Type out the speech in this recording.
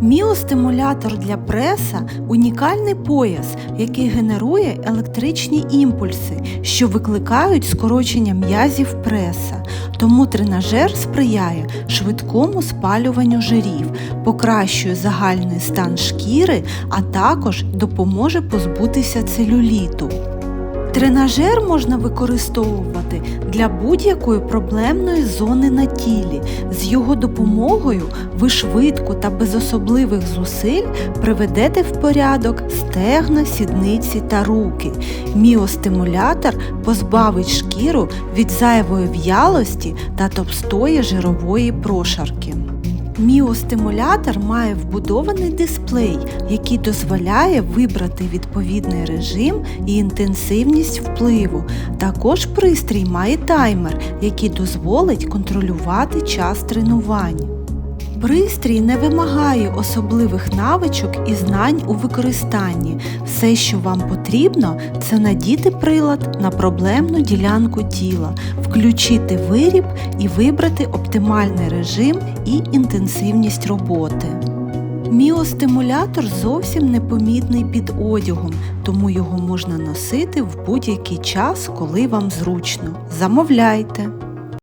Міостимулятор для преса унікальний пояс, який генерує електричні імпульси, що викликають скорочення м'язів преса. Тому тренажер сприяє швидкому спалюванню жирів, покращує загальний стан шкіри, а також допоможе позбутися целюліту. Тренажер можна використовувати для будь-якої проблемної зони на тілі. З його допомогою ви швидко та без особливих зусиль приведете в порядок стегна, сідниці та руки. Міостимулятор позбавить шкіру від зайвої в'ялості та товстої жирової прошарки. Міостимулятор має вбудований дисплей, який дозволяє вибрати відповідний режим і інтенсивність впливу. Також пристрій має таймер, який дозволить контролювати час тренувань. Пристрій не вимагає особливих навичок і знань у використанні. Все, що вам потрібно, це надіти прилад на проблемну ділянку тіла, включити виріб і вибрати оптимальний режим і інтенсивність роботи. Міостимулятор зовсім непомітний під одягом, тому його можна носити в будь-який час, коли вам зручно. Замовляйте!